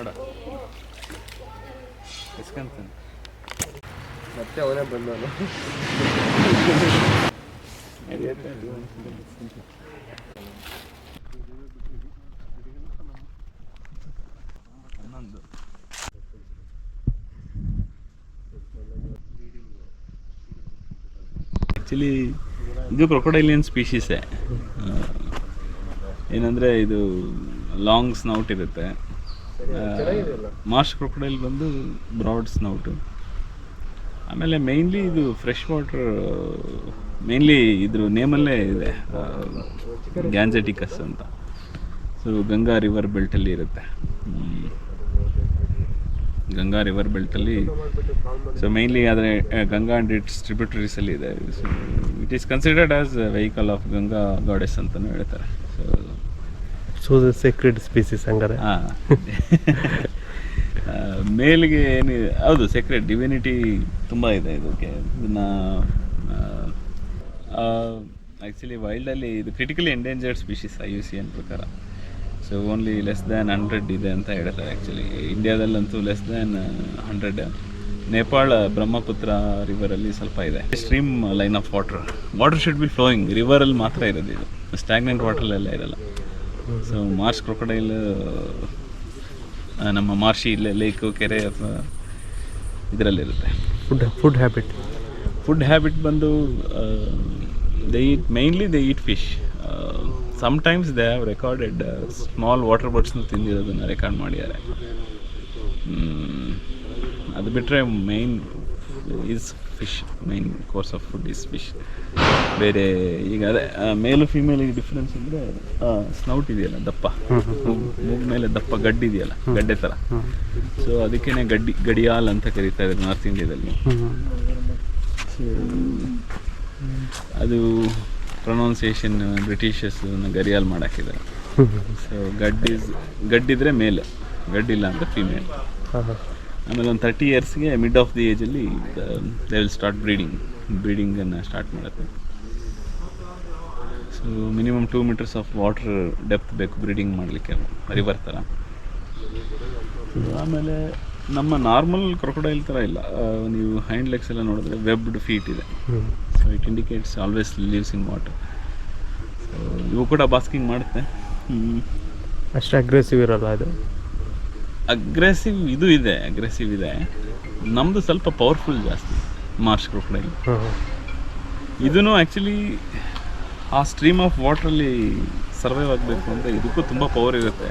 ನೋಡ. ಮತ್ತೆ ಅವನೇ ಬಂದವನು ಹನ್ನೊಂದು ಆ್ಯಕ್ಚುಲಿ ಇದು ಕ್ರೊಕೊಡೈಲಿಯನ್ ಸ್ಪೀಶೀಸೇ ಏನಂದರೆ ಇದು ಲಾಂಗ್ ಸ್ನೌಟ್ ಇರುತ್ತೆ. ಮಾರ್ಶ್ ಕ್ರೊಕೊಡೈಲ್ ಬಂದು ಬ್ರಾಡ್ ಸ್ನೌಟು ಆಮೇಲೆ ಮೇಯ್ನ್ಲಿ ಇದು ಫ್ರೆಶ್ ವಾಟರ್ ಮೇಯ್ನ್ಲಿ ಇದ್ರ ನೇಮಲ್ಲೇ ಇದೆ ಗ್ಯಾಂಜೆಟಿಕಸ್ ಅಂತ. ಸೊ ಗಂಗಾ ರಿವರ್ ಬೆಲ್ಟಲ್ಲಿ ಇರುತ್ತೆ. ಗಂಗಾ ರಿವರ್ ಬೆಲ್ಟಲ್ಲಿ ಸೊ ಮೇಯ್ನ್ಲಿ ಆದರೆ ಗಂಗಾ ಆ್ಯಂಡ್ ಇಟ್ಸ್ ಟ್ರಿಬ್ಯೂಟರೀಸಲ್ಲಿ ಇದೆ. So it is considered as vehicle of Ganga goddess ಅಂತಲೂ ಹೇಳ್ತಾರೆ. ಸೊ ದ ಸೀಕ್ರೆಟ್ ಸ್ಪೀಸೀಸ್ ಹಂಗಾರೆ ಮೇಲ್ಗೆ ಏನು, ಹೌದು ಸೆಕ್ರೆಟ್ ಡಿವಿನಿಟಿ ತುಂಬ ಇದೆ ಇದಕ್ಕೆ. ಇದನ್ನು ಆ್ಯಕ್ಚುಲಿ ವೈಲ್ಡಲ್ಲಿ ಇದು critically endangered species I U C N ಪ್ರಕಾರ. So only less than hundred ಇದೆ ಅಂತ ಹೇಳ್ತಾರೆ actually ಇಂಡಿಯಾದಲ್ಲಂತೂ less than hundred Nepal Brahmaputra ರಿವರಲ್ಲಿ ಸ್ವಲ್ಪ ಇದೆ. Stream line of water water should be flowing ರಿವರಲ್ಲಿ ಮಾತ್ರ ಇರೋದು ಇದು. ಸ್ಟ್ಯಾಗ್ನೆಂಟ್ ವಾಟರ್ಲೆಲ್ಲ ಇರಲ್ಲ. ಸೊ ಮಾರ್ಸ್ ಕ್ರೊಕೊಡೈಲ್ ನಮ್ಮ ಮಾರ್ಷಿ ಇಲ್ಲೇ ಲೇಕು ಕೆರೆ ಅಥವಾ ಇದರಲ್ಲಿರುತ್ತೆ food food habit food habit ಬಂದು they eat mainly they eat fish sometimes they have recorded small water ಬರ್ಡ್ಸ್ನ ತಿಂದಿರೋದನ್ನು ರೆಕಾರ್ಡ್ ಮಾಡಿದ್ದಾರೆ. ಅದು ಬಿಟ್ಟರೆ main is fish main course of food is fish ಬೇರೆ ಈಗ ಅದೇ ಮೇಲು ಫೀಮೇಲಿಗೆ ಡಿಫ್ರೆನ್ಸ್ ಅಂದರೆ ಸ್ನೌಟ್ ಇದೆಯಲ್ಲ, ದಪ್ಪ. ಮೂಗ್ ಮೇಲೆ ದಪ್ಪ ಗಡ್ಡಿ ಇದೆಯಲ್ಲ, ಗಡ್ಡೆ ಥರ ಸೊ ಅದಕ್ಕೇನೆ ಗಡ್ಡಿ, ಗಡಿಯಾಲ್ ಅಂತ ಕರೀತಾ ಇದ್ದಾರೆ ನಾರ್ತ್ ಇಂಡಿಯಾದಲ್ಲಿ ಸೊ ಅದು ಪ್ರೊನೌನ್ಸಿಯೇಷನ್ ಬ್ರಿಟಿಷಸ್ ಗರಿಯಾಲ್ ಮಾಡಾಕಿದ್ದಾರೆ. ಸೊ ಗಡ್ಡಿ ಗಡ್ಡಿದ್ರೆ ಮೇಲೆ, ಗಡ್ಡಿಲ್ಲ ಅಂದರೆ ಫಿಮೇಲ್ ಆಮೇಲೆ ಒಂದು ತರ್ಟಿ ಇಯರ್ಸ್ಗೆ ಮಿಡ್ ಆಫ್ ದಿ ಏಜಲ್ಲಿ ದೇ ವಿಲ್ ಸ್ಟಾರ್ಟ್ ಬ್ರೀಡಿಂಗ್ ಬ್ರೀಡಿಂಗನ್ನು ಸ್ಟಾರ್ಟ್ ಮಾಡುತ್ತೆ. So minimum two meters of water depth ಬೇಕು ಬ್ರೀಡಿಂಗ್ ಮಾಡಲಿಕ್ಕೆ. ರಿವರ್ ಥರ ಆಮೇಲೆ ನಮ್ಮ ನಾರ್ಮಲ್ ಕ್ರೊಕೊಡೈಲ್ ಥರ ಇಲ್ಲ. ನೀವು ಹ್ಯಾಂಡ್ ಲೆಗ್ಸ್ ಎಲ್ಲ ನೋಡಿದ್ರೆ ವೆಬ್ಡ್ ಫೀಟ್ ಇದೆ. So it indicates always lives in water so ಇವು ಕೂಡ ಬಾಸ್ಕಿಂಗ್ ಮಾಡುತ್ತೆ. ಅಷ್ಟು ಅಗ್ರೆಸಿವ್ ಇರಲ್ಲ ಅದು? ಅಗ್ರೆಸಿವ್ ಇದು ಇದೆ ಅಗ್ರೆಸಿವ್ ಇದೆ. ನಮ್ಮದು ಸ್ವಲ್ಪ ಪವರ್ಫುಲ್ ಜಾಸ್ತಿ ಮಾರ್ಷ್ ಕ್ರೋಕ್ಡೈಲ್ ಇದನ್ನು ಇದೂ ಆ್ಯಕ್ಚುಲಿ ಆ ಸ್ಟ್ರೀಮ್ ಆಫ್ ವಾಟ್ರಲ್ಲಿ ಸರ್ವೈವ್ ಆಗಬೇಕು ಅಂದರೆ ಇದಕ್ಕೂ ತುಂಬ ಪವರ್ ಇರುತ್ತೆ.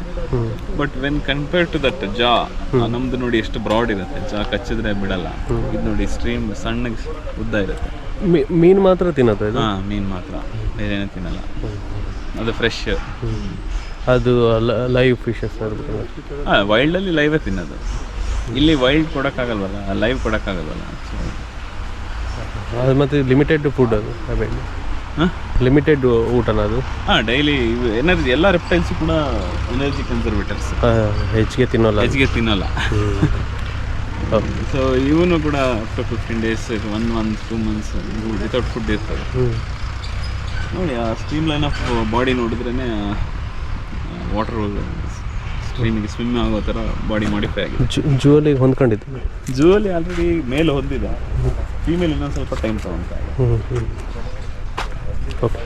But when compare to that ಜಾ ನಮ್ದು ನೋಡಿ ಎಷ್ಟು ಬ್ರಾಡ್ ಇರುತ್ತೆ. ಜಾ ಕಚ್ಚಿದ್ರೆ ಬಿಡಲ್ಲ. ಇದು ನೋಡಿ ಸ್ಟ್ರೀಮ್ ಸಣ್ಣಗೆ ಉದ್ದ ಇರುತ್ತೆ. ಮೀನು ಮಾತ್ರ ತಿನ್ನೋದು ಇದು? ಹಾಂ ಮೀನು ಮಾತ್ರ. ಬೇರೆ ಏನೂ ತಿನ್ನಲ್ಲ ಅದು ಫ್ರೆಶ್. ಅದು ಲೈವ್ ಫಿಶಸ್ ಹಾಂ ವೈಲ್ಡಲ್ಲಿ ಲೈವೇ ತಿನ್ನೋದು. ಇಲ್ಲಿ ವೈಲ್ಡ್ ಕೊಡೋಕ್ಕಾಗಲ್ವಲ್ಲ? ಲೈವ್ ಕೊಡೋಕ್ಕಾಗಲ್ವಲ್ಲ? ಅದು ಮತ್ತು ಲಿಮಿಟೆಡ್ ಫುಡ್ ಅದು ಹಾಂ? ಲಿಮಿಟೆಡ್ ಊಟನ ಅದು? ಹಾಂ ಡೈಲಿ ಎನರ್ಜಿ ಎಲ್ಲ ರೆಪ್ಟೈಲ್ಸ್ ಕೂಡ ಎನರ್ಜಿ ಕನ್ಸರ್ವೇಟರ್ಸ್ ಹೆಚ್ಚಿಗೆ ತಿನ್ನೋಲ್ಲ. ಹೆಚ್ಚಿಗೆ ತಿನ್ನಲ್ಲ. ಸೊ ಇವನು ಕೂಡ after fifteen days one month two months without food ಇರ್ತದೆ. ನೋಡಿ ಆ ಸ್ಟ್ರೀಮ್ ಲೈನ್ ಆಫ್ ಬಾಡಿ ನೋಡಿದ್ರೇ ವಾಟರ್ ಸ್ಟ್ರೀಮಿಗೆ ಸ್ವಿಮ್ ಆಗೋ ಥರ ಬಾಡಿ ಮಾಡಿಫೈ ಆಗಿದೆ. ಜೂಲಿ ಹೊಂದ್ಕೊಂಡಿದ್ದೆ. ಜೂಲಿ ಆಲ್ರೆಡಿ ಮೇಲೆ ಹೊಂದಿದೆ. ಫೀಮೇಲ್ ಇನ್ನೊಂದು ಸ್ವಲ್ಪ ಟೈಮ್ ತಗೊಂತ ಓಕೆ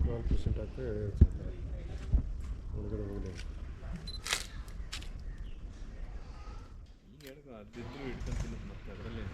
ಟ್ವೆಲ್ ಪರ್ಸೆಂಟ್ ಹಾಕಿದ್ರೆ ಮತ್ತೆ ಅದರಲ್ಲಿ.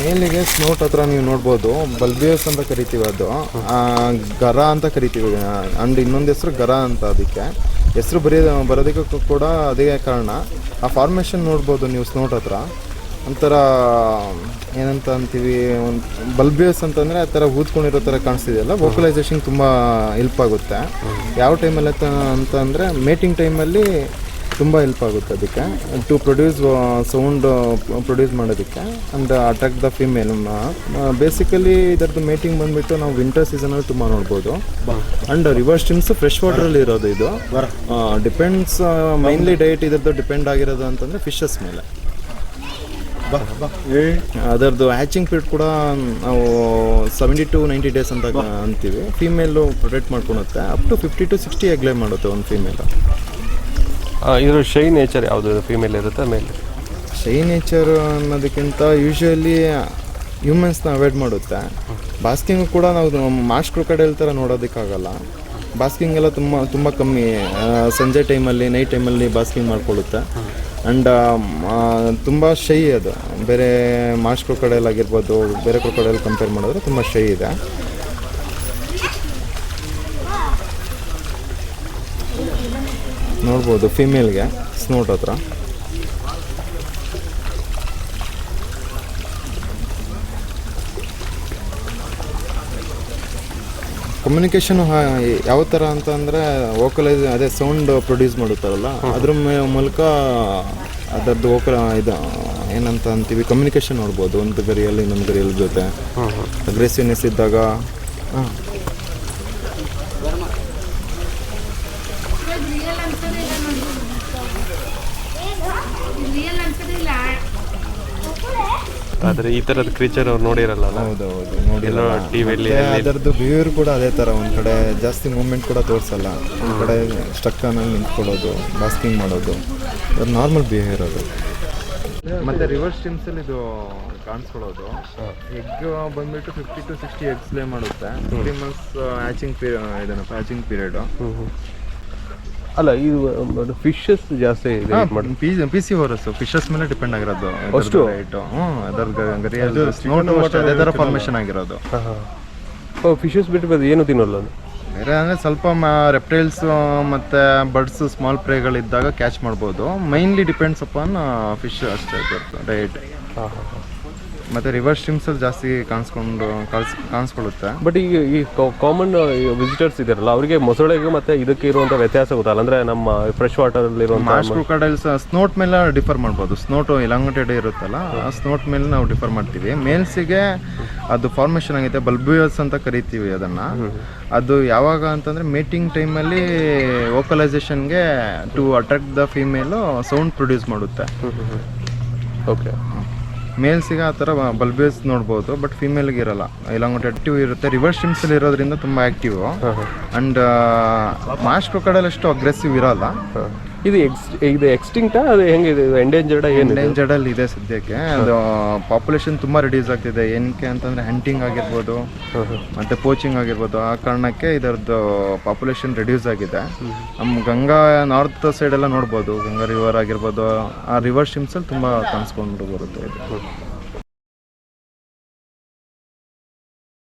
ಮೇಲಿಗೆ ಸ್ನೋಟ್ ಹತ್ರ ನೀವು ನೋಡ್ಬೋದು. ಬಲ್ಬಿಯಸ್ ಅಂತ ಕರಿತೀವಿ ಅದು. ಗರ ಅಂತ ಕರಿತೀವಿ. ಅಂಡ್ ಇನ್ನೊಂದು ಹೆಸರು ಗರ ಅಂತ ಅದಕ್ಕೆ. ಹೆಸರು ಬರೀ, ಬರೋದಕ್ಕೂ ಕೂಡ ಅದೇ ಕಾರಣ. ಆ ಫಾರ್ಮೇಷನ್ ನೋಡ್ಬೋದು ನೀವು ಸ್ನೋಟ್ ಹತ್ರ. ಒಂಥರ, ಏನಂತ ಅಂತೀವಿ, ಒಂದು ಬಲ್ಬಿಯಸ್ ಅಂತಂದರೆ ಆ ಥರ ಊದ್ಕೊಂಡಿರೋ ಥರ ಕಾಣಿಸ್ತಿದೆಯಲ್ಲ ವೋಕಲೈಸೇಷನ್ ತುಂಬ ಹೆಲ್ಪ್ ಆಗುತ್ತೆ. ಯಾವ ಟೈಮಲ್ಲಿ ಅಂತ ಅಂತಂದರೆ ಮೇಟಿಂಗ್ ಟೈಮಲ್ಲಿ ತುಂಬ ಹೆಲ್ಪ್ ಆಗುತ್ತೆ ಅದಕ್ಕೆ. ಟು ಪ್ರೊಡ್ಯೂಸ್ ಸೌಂಡ್ ಪ್ರೊಡ್ಯೂಸ್ ಮಾಡೋದಕ್ಕೆ. And attract the female basically ಇದರದ್ದು ಮೇಟಿಂಗ್ ಬಂದ್ಬಿಟ್ಟು ನಾವು ವಿಂಟರ್ ಸೀಸನಲ್ಲಿ ತುಂಬ ನೋಡ್ಬೋದು. ಆ್ಯಂಡ್ ರಿವರ್ ಸ್ಟ್ರೀಮ್ಸ್ ಫ್ರೆಶ್ ವಾಟರಲ್ಲಿ ಇರೋದು ಇದು. ಡಿಪೆಂಡ್ಸ್ ಮೈನ್ಲಿ ಡಯಟ್ ಇದರದ್ದು ಡಿಪೆಂಡ್ ಆಗಿರೋದು ಅಂತಂದರೆ ಫಿಶಸ್ ಮೇಲೆ. ಅದರದ್ದು ಹ್ಯಾಚಿಂಗ್ ಪೀರಿಯಡ್ ಕೂಡ ನಾವು ಸೆವೆಂಟಿ ಟು ನೈಂಟಿ ಡೇಸ್ ಅಂತ ಅಂತೀವಿ. Female protect ಮಾಡ್ಕೊಳುತ್ತೆ. Up to fifty to sixty ಎಗ್ಲೇ ಮಾಡುತ್ತೆ ಒಂದು ಫೀಮೇಲ್ ಇದ್ರ ಶೈ ನೇಚರ್ ಯಾವುದು? ಫೀಮೇಲ್ ಇರುತ್ತೆ ಮೇಲೆ ಶೈ ನೇಚರ್ ಅನ್ನೋದಕ್ಕಿಂತ ಯೂಶ್ವಲಿ ಹ್ಯೂಮನ್ಸ್ನ ಅವಾಯ್ಡ್ ಮಾಡುತ್ತೆ. ಬಾಸ್ಕಿಂಗ್ ಕೂಡ ನಾವು ಮಾಸ್ಟ್ ಕ್ರೊಕಡೈಲ್ ಥರ ನೋಡೋದಕ್ಕಾಗಲ್ಲ. ಬಾಸ್ಕಿಂಗ್ ಎಲ್ಲ ತುಂಬ ತುಂಬ ಕಮ್ಮಿ ಸಂಜೆ ಟೈಮಲ್ಲಿ ನೈಟ್ ಟೈಮಲ್ಲಿ ಬಾಸ್ಕಿಂಗ್ ಮಾಡ್ಕೊಳ್ಳುತ್ತೆ. ಆ್ಯಂಡ್ ತುಂಬ ಶೈ ಅದು. ಬೇರೆ ಮಾಸ್ಟ್ ಕ್ರೊಕಡೈಲ್ ಆಗಿರ್ಬೋದು, ಬೇರೆ ಕ್ರೊಕಡೈಲ್ ಕಂಪೇರ್ ಮಾಡಿದ್ರೆ ತುಂಬ ಶೈ ಇದೆ. ನೋಡ್ಬೋದು ಫಿಮೇಲ್ಗೆ ಸ್ನೋಟ್ ಹತ್ರ. ಕಮ್ಯುನಿಕೇಷನ್ ಯಾವ ಥರ ಅಂತ ಅಂದರೆ ವೋಕಲೈಸ್ ಅದೇ ಸೌಂಡ್ ಪ್ರೊಡ್ಯೂಸ್ ಮಾಡುತ್ತಾರಲ್ಲ ಅದ್ರ ಮೂಲಕ ಅದರದ್ದು ವೋಕಲ್ ಇದು ಏನಂತ ಅಂತೀವಿ ಕಮ್ಯುನಿಕೇಷನ್ ನೋಡ್ಬೋದು ಒಂದು ಗರಿಯಲ್ಲಿ ಇನ್ನೊಂದು ಗರಿಯಲ್ಲಿ ಜೊತೆ. ಅಗ್ರೆಸಿವ್ನೆಸ್ ಇದ್ದಾಗ ರಿಯಲ್ ಅನ್ಸೋದೇ ಇಲ್ಲ ನೋಡಿ ರಿಯಲ್ ಅನ್ಸೋದೇ ಇಲ್ಲ ಆದರೆ ಈ ತರದ ಕ್ರೀಚರ್ ಅವ್ರು ನೋಡಿರಲ್ಲ ಹೌದೌದು ನೋಡಿ ಟಿವಿ ಟಿವಿಯಲ್ಲಿ ಅದರದ್ದು ಬಿಹೇವಿಯರ್ ಕೂಡ ಅದೇ ಥರ ಒಂದು ಕಡೆ ಜಾಸ್ತಿ ಮೂವ್ಮೆಂಟ್ ಕೂಡ ತೋರಿಸಲ್ಲ. ಒಂದು ಕಡೆ ಸ್ಟಕ್ ಆಗಿ ನಿಂತ್ಕೊಳ್ಳೋದು ಬಾಸ್ಕಿಂಗ್ ಮಾಡೋದು. ಅದು ನಾರ್ಮಲ್ ಬಿಹೇವಿಯರ್ ಅದು. ಮತ್ತೆ ರಿವರ್ಸ್ ಸ್ಟ್ರೀಮ್ಸಲ್ಲಿ ಇದು ಕಾಣಿಸ್ಕೊಳ್ಳೋದು. ಎಗ್ ಬಂದ್ಬಿಟ್ಟು fifty to sixty eggs lay ಮಾಡುತ್ತೆ. ತ್ರೀ ಮಂತ್ಸ್ ಹ್ಯಾಚಿಂಗ್ ಪೀರಿಯಡ್ ಇದನ್ನ ಹ್ಯಾಚಿಂಗ್ ಪೀರಿಯಡ್ ಅಲ್ಲ ಇದು ಫಿಶಸ್ ಜಾಸ್ತಿ ಇದೆ ಪಿ ಸಿ ಹೊರಸು ಫಿಶಸ್ ಮೇಲೆ ಡಿಪೆಂಡ್ ಆಗಿರೋದು. ಅಷ್ಟು? ರೈಟು ಹ್ಞೂ ಅದರ ಗರಿಯಲ್ಲಿ ಸ್ನೋಟು ಅಷ್ಟೇ ಅದೇ ಥರ ಫಾರ್ಮೇಷನ್ ಆಗಿರೋದು. ಫಿಶಸ್ ಬಿಟ್ಟು ಬೇರೆ ಏನು ತಿನ್ನಲ್ಲ ಅದು? ಬೇರೆ ಅಂದರೆ ಸ್ವಲ್ಪ ರೆಪ್ಟೈಲ್ಸ್ ಮತ್ತು ಬರ್ಡ್ಸ್ ಸ್ಮಾಲ್ ಪ್ರೇಗಳಿದ್ದಾಗ ಕ್ಯಾಚ್ ಮಾಡ್ಬೋದು. ಮೈನ್ಲಿ ಡಿಪೆಂಡ್ಸ್ ಅಪಾನ್ ಫಿಶ್ ಅಷ್ಟೇ ಡೈಟ್ ಹಾಂ ಹಾಂ. ಮತ್ತು ರಿವರ್ಸ್ ಸ್ಟ್ರೀಮ್ಸಲ್ಲಿ ಜಾಸ್ತಿ ಕಾಣಿಸ್ಕೊಂಡು ಕಾಣಿಸ್ ಕಾಣಿಸ್ಕೊಳ್ಳುತ್ತೆ. ಬಟ್ ಈಗ ಈ ಕಾಮನ್ ವಿಸಿಟರ್ಸ್ ಇದಾರಲ್ಲ ಅವರಿಗೆ ಮೊಸಳೆಗೆ ಮತ್ತೆ ಇದಕ್ಕೆ ಇರುವಂಥ ವ್ಯತ್ಯಾಸ ಗೊತ್ತಲ್ಲ? ಅಂದರೆ ನಮ್ಮ ಫ್ರೆಶ್ ವಾಟರಲ್ಲಿ ಅಲ್ಲಿ ಕ್ರೊಕಡೈಲ್ಸ್ ಸ್ನೋಟ್ ಮೇಲೆ ಡಿಫರ್ ಮಾಡ್ಬೋದು. ಸ್ನೋಟ್ ಎಲಾಂಗಟೆಡ್ ಇರುತ್ತಲ್ಲ ಆ ಸ್ನೋಟ್ ಮೇಲೆ ನಾವು ಡಿಫರ್ ಮಾಡ್ತೀವಿ. ಮೇಲ್ಸಿಗೆ ಅದು ಫಾರ್ಮೇಷನ್ ಆಗಿದೆ ಬಲ್ಬಿಯಸ್ ಅಂತ ಕರಿತೀವಿ ಅದನ್ನು. ಅದು ಯಾವಾಗ ಅಂತಂದರೆ ಮೀಟಿಂಗ್ ಟೈಮಲ್ಲಿ ವೋಕಲೈಸೇಷನ್ಗೆ to attract the female sound produce ಮಾಡುತ್ತೆ. ಓಕೆ ಮೇಲ್ಸಿಗೆ ಆ ಥರ ಬಲ್ಬೇಸ್ ನೋಡ್ಬೋದು ಬಟ್ ಫೀಮೇಲ್ಗೆ ಇರಲ್ಲ. ಇಲಾಂಗೋಟ್ ಆಕ್ಟಿವ್ ಇರುತ್ತೆ. ರಿವರ್ಸ್ ಸ್ಟ್ರಿಮ್ಸಲ್ಲಿ ಇರೋದ್ರಿಂದ ತುಂಬ ಆ್ಯಕ್ಟಿವ್ ಆ್ಯಂಡ್ ಮಾಸ್ಟ್ ಕ್ರೊಕಡಲ್ ಅಷ್ಟು ಅಗ್ರೆಸಿವ್ ಇರಲ್ಲ. ಇದು ಎಕ್ಸ್ ಇದು ಎಕ್ಸ್ಟಿಂಕ್ಟಾ ಅದು ಹೆಂಗೆ ಇದು? ಎಂಡೇಂಜರ್ಡ್ ಏನು ಎಂಡೇಂಜರ್ಡ್ ಅಲ್ಲಿ ಇದೆ ಸದ್ಯಕ್ಕೆ. ಅದು ಪಾಪ್ಯುಲೇಷನ್ ತುಂಬಾ ರಿಡ್ಯೂಸ್ ಆಗ್ತಿದೆ. ಏನಕ್ಕೆ ಅಂತಂದ್ರೆ ಹಂಟಿಂಗ್ ಆಗಿರ್ಬೋದು ಮತ್ತೆ ಪೋಚಿಂಗ್ ಆಗಿರ್ಬೋದು. ಆ ಕಾರಣಕ್ಕೆ ಇದರದ್ದು ಪಾಪ್ಯುಲೇಷನ್ ರಿಡ್ಯೂಸ್ ಆಗಿದೆ. ನಮ್ಮ ಗಂಗಾ ನಾರ್ತ್ ಸೈಡ್ ಎಲ್ಲ ನೋಡ್ಬೋದು. ಗಂಗಾ ರಿವರ್ ಆಗಿರ್ಬೋದು. ಆ ರಿವರ್ ಸ್ಟ್ರೀಮ್ಸಲ್ಲಿ ತುಂಬ ಕಾಣಿಸ್ಕೊಂಡು ಬರುತ್ತೆ ಇದು.